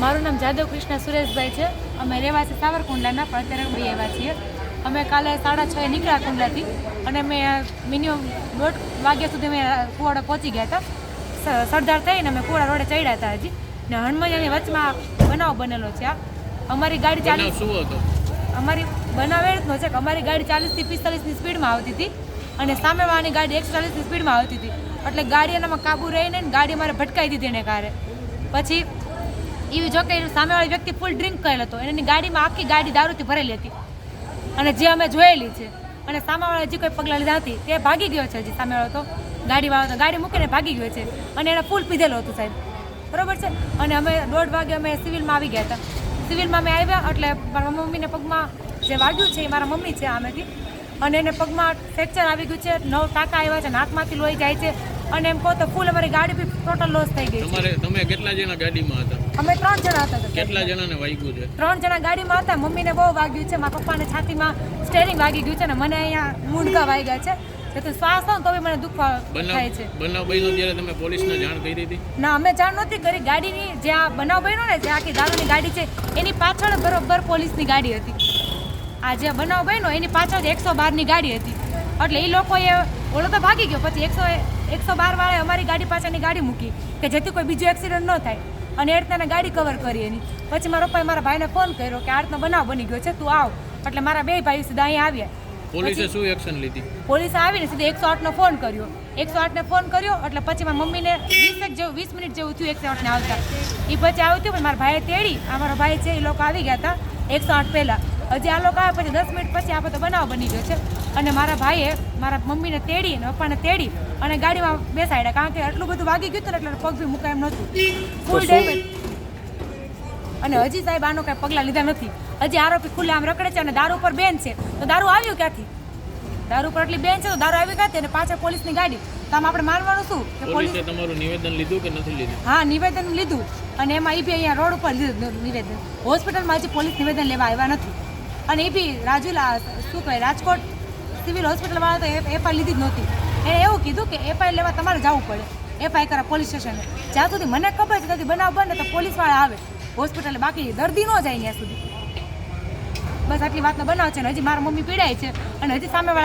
મારું નામ જાદવ કૃષ્ણ સુરેશભાઈ છે. અમે રહેવાસી સાવરકુંડલાના પણ અત્યારે અમે આવ્યા છીએ. અમે કાલે સાડા છ એ નીકળ્યા કુંડલાથી અને અમે મિનિમમ દોઢ વાગ્યા સુધી અમે કુવાડા પહોંચી ગયા હતા. સરદાર થઈને અમે કુવાડા રોડે ચડ્યા હતા હજી. ને હનુમાનની વચમાં બનાવ બનેલો છે આ. અમારી ગાડી ચાલીસ અમારી બનાવ એ રીતનો છે કે અમારી ગાડી ચાલીસથી પિસ્તાલીસની સ્પીડમાં આવતી હતી અને સામેવાળાની ગાડી એકસો ચાલીસની સ્પીડમાં આવતી હતી. એટલે ગાડી એનામાં કાબુ રહીને ગાડી અમારે ભટકાઈ દીધી એને કારે. પછી એવી જો કે સામેવાળી વ્યક્તિ ફૂલ ડ્રિંક કરેલ હતો. એની ગાડીમાં આખી ગાડી દારૂથી ભરેલી હતી. અને જે અમે જોયેલી છે, અને સામેવાળા જે કોઈ પગલાં લીધા હતી, તે ભાગી ગયો છે હજી સામેવાળો તો. ગાડીવાળો તો ગાડી મૂકીને ભાગી ગયો છે. અને એણે ફૂલ પીધેલો હતું સાહેબ. બરોબર છે? અને અમે દોઢ વાગે અમે સિવિલમાં આવી ગયા હતા. સિવિલમાં અમે આવ્યા, એટલે મારા મમ્મીને પગમાં જે વાગ્યું છે એ મારા મમ્મી છે આમેથી. અને એને પગમાં ફ્રેક્ચર આવી ગયું છે. નવ ટાંકા આવ્યા છે નાકમાંથી લોહી જાય છે. અને એમ કહો તો ફૂલ અમારી ગાડી બી ટોટલ લોસ થઈ ગઈ તમારે તમે કેટલા જણા ગાડીમાં હતા? અમે ત્રણ જણા હતા કેટલા જણાને વાગ્યું છે? ત્રણ જણા ગાડીમાં હતા મમ્મીને બહુ વાગ્યું છે મારા પપ્પાને છાતીમાં સ્ટેરિંગ વાગી ગયું છે ને મને અહીંયા મૂંઢકા વાગ્યા છે. જેથી શ્વાસ તો બી મને દુઃખ થાય છે. બનાવ બનાવ બન્યો ત્યારે તમે પોલીસને જાણ કરી હતી? ના અમે જાણ નહોતી કરી. ગાડીની જ્યાં બનાવ બન્યો ને જે આખી દારૂની ગાડી છે એની પાછળ બરોબર પોલીસની ગાડી હતી. આ જે બનાવ બન્યો એની પાછળ એકસો બારની ગાડી હતી. એટલે એ લોકોએ ઓલો તો ભાગી ગયો. પછી એકસો એકસો બાર વાળે અમારી ગાડી પાછળની ગાડી મૂકી કે જેથી કોઈ બીજું એક્સિડન્ટ ન થાય. અને એ રીતના ગાડી કવર કરી એની. પછી મારા પપ્પાએ મારા ભાઈને ફોન કર્યો કે આ રીતનો બનાવ બની ગયો છે તું આવ. એટલે મારા બે ભાઈ સીધા અહીંયા આવ્યા. પોલીસે શું એક્શન લીધી? પોલીસે આવીને સીધા એકસો આઠનો ફોન કર્યો. એકસો આઠને ફોન કર્યો એટલે પછી મારા મમ્મીને વીસ એક જેવું વીસ મિનિટ જેવું થયું એકસો આઠને આવતા. એ પછી આવ્યું હતું પણ મારા ભાઈએ તેડી. આ મારો ભાઈ છે એ લોકો આવી ગયા હતા એકસો આઠ પહેલાં. હજી આ લોકો આવે પછી દસ મિનિટ પછી આ બધો બનાવ બની ગયો છે. અને મારા ભાઈએ મારા મમ્મીને તેડી અને પપ્પાને તેડી અને ગાડીમાં બેસાડ્યા કારણ કે આટલું બધું વાગી ગયું હતું ને એટલે પગ બી મૂકાય એમ નહોતું. ફૂલ ડેમેજ અને હજી સાહેબ આનો કાંઈ પગલાં લીધા નથી. હજી આરોપી ખુલ્લે આમ રખડે છે અને દારૂ પર બેન છે. તો દારૂ આવ્યું ક્યાંથી? દારૂ પર એટલી બેન છે તો દારૂ આવી ક્યાંથી? અને પાછળ પોલીસની ગાડી. તો આમ આપણે માનવાનું શું? કે પોલીસે તમારું નિવેદન લીધું કે નથી લીધું? હા નિવેદન લીધું. અને એમાં એ બી અહીંયા રોડ ઉપર લીધું નિવેદન. હોસ્પિટલમાં હજી પોલીસ નિવેદન લેવા આવ્યા નથી. અને એ બી રાજુલા શું કહે રાજકોટ સિવિલ હોસ્પિટલવાળા તો એફઆઈ લીધી જ નહોતી. એણે એવું કીધું કે એફઆઈ લેવા તમારે જવું પડે એફઆઈ કરા પોલીસ સ્ટેશને. જ્યાં સુધી મને ખબર છે ત્યાંથી બનાવ બને તો પોલીસવાળા આવે. હોસ્પિટલે બાકી દર્દી ન જાય ત્યાં સુધી. બસ આટલી વાતનો બનાવ છે ને હજી મારા મમ્મી પીડાય છે અને હજી સામેવાળા